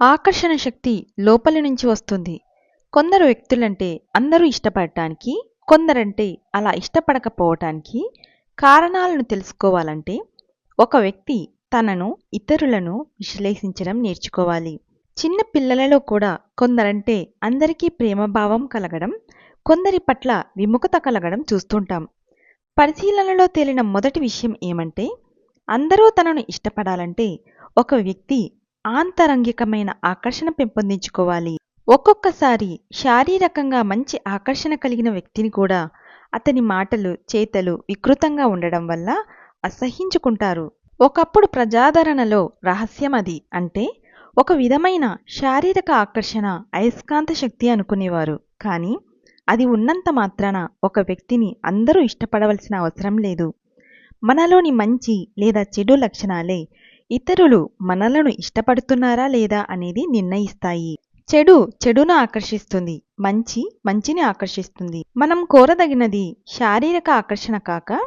ఆకర్షణ శక్తి లోపలి నుంచి వస్తుంది. కొందరు వ్యక్తులంటే అందరూ ఇష్టపడటానికి కొందరంటే అలా ఇష్టపడకపోవటానికి కారణాలను తెలుసుకోవాలంటే ఒక వ్యక్తి తనను ఇతరులను విశ్లేషించడం నేర్చుకోవాలి. చిన్న పిల్లలలో కూడా కొందరంటే అందరికీ ప్రేమభావం కలగడం కొందరి పట్ల విముఖత కలగడం చూస్తుంటాం. పరిశీలనలో తేలిన మొదటి విషయం ఏమంటే అందరూ తనను ఇష్టపడాలంటే ఒక వ్యక్తి ఆంతరంగికమైన ఆకర్షణ పెంపొందించుకోవాలి. ఒక్కొక్కసారి శారీరకంగా మంచి ఆకర్షణ కలిగిన వ్యక్తిని కూడా అతని మాటలు చేతలు వికృతంగా ఉండడం వల్ల అసహించుకుంటారు. ఒకప్పుడు ప్రజాదరణలో రహస్యం అది అంటే ఒక విధమైన శారీరక ఆకర్షణ అయస్కాంత శక్తి అనుకునేవారు. కానీ అది ఉన్నంత మాత్రాన ఒక వ్యక్తిని అందరూ ఇష్టపడవలసిన అవసరం లేదు. మనలోని మంచి లేదా చెడు లక్షణాలే ఇతరులు మనలను ఇష్టపడుతున్నారా లేదా అనేది నిర్ణయిస్తాయి. చెడు చెడును ఆకర్షిస్తుంది. మంచి మంచిని ఆకర్షిస్తుంది. మనం కోరదగినది శారీరక ఆకర్షణ కాక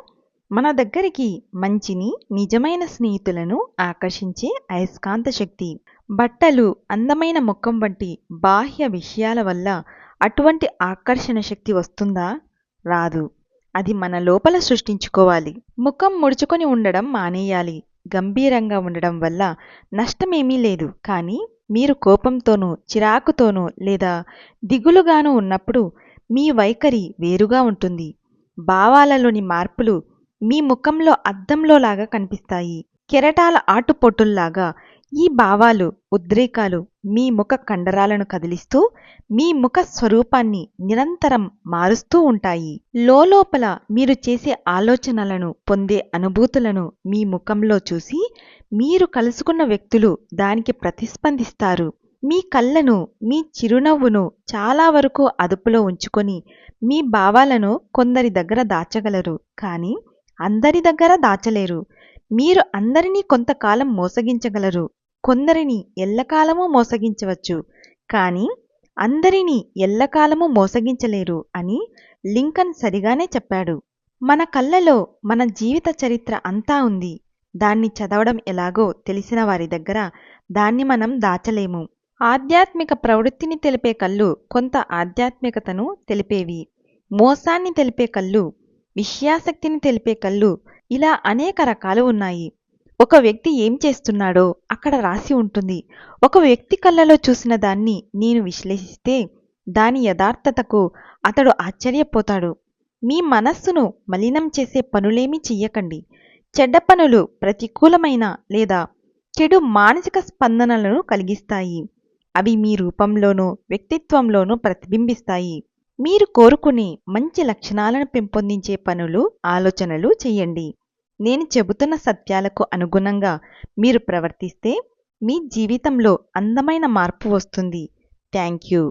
మన దగ్గరికి మంచిని నిజమైన స్నేహితులను ఆకర్షించే అయస్కాంత శక్తి. బట్టలు అందమైన ముఖం వంటి బాహ్య విషయాల వల్ల అటువంటి ఆకర్షణ శక్తి వస్తుందా? రాదు. అది మన లోపల సృష్టించుకోవాలి. ముఖం ముడుచుకొని ఉండడం మానేయాలి. గంభీరంగా ఉండడం వల్ల నష్టమేమీ లేదు. కానీ మీరు కోపంతోనూ చిరాకుతోనూ లేదా దిగులుగాను ఉన్నప్పుడు మీ వైఖరి వేరుగా ఉంటుంది. భావాలలోని మార్పులు మీ ముఖంలో అద్దంలోలాగా కనిపిస్తాయి. కెరటాల ఆటుపోటుల్లాగా ఈ భావాలు ఉద్రేకాలు మీ ముఖ కండరాలను కదిలిస్తూ మీ ముఖ స్వరూపాన్ని నిరంతరం మారుస్తూ ఉంటాయి. లోపల మీరు చేసే ఆలోచనలను పొందే అనుభూతులను మీ ముఖంలో చూసి మీరు కలుసుకున్న వ్యక్తులు దానికి ప్రతిస్పందిస్తారు. మీ కళ్ళను మీ చిరునవ్వును చాలా వరకు అదుపులో ఉంచుకొని మీ భావాలను కొందరి దగ్గర దాచగలరు. కానీ అందరి దగ్గర దాచలేరు. మీరు అందరినీ కొంతకాలం మోసగించగలరు. కొందరిని ఎల్లకాలము మోసగించవచ్చు. కానీ అందరినీ ఎల్లకాలము మోసగించలేరు అని లింకన్ సరిగానే చెప్పాడు. మన కళ్ళలో మన జీవిత చరిత్ర అంతా ఉంది. దాన్ని చదవడం ఎలాగో తెలిసిన వారి దగ్గర దాన్ని మనం దాచలేము. ఆధ్యాత్మిక ప్రవృత్తిని తెలిపే కళ్ళు కొంత ఆధ్యాత్మికతను తెలిపేవి. మోసాన్ని తెలిపే కళ్ళు విషయాసక్తిని తెలిపే కళ్ళు ఇలా అనేక రకాలు ఉన్నాయి. ఒక వ్యక్తి ఏం చేస్తున్నాడో అక్కడ రాసి ఉంటుంది. ఒక వ్యక్తి కళ్ళలో చూసిన దాన్ని నేను విశ్లేషిస్తే దాని యథార్థతకు అతడు ఆశ్చర్యపోతాడు. మీ మనస్సును మలినం చేసే పనులేమీ చెయ్యకండి. చెడ్డ పనులు ప్రతికూలమైన లేదా చెడు మానసిక స్పందనలను కలిగిస్తాయి. అవి మీ రూపంలోనూ వ్యక్తిత్వంలోనూ ప్రతిబింబిస్తాయి. మీరు కోరుకునే మంచి లక్షణాలను పెంపొందించే పనులు ఆలోచనలు చేయండి నేను చెబుతున్న సత్యాలకు అనుగుణంగా మీరు ప్రవర్తిస్తే మీ జీవితంలో అందమైన మార్పు వస్తుంది. Thank you.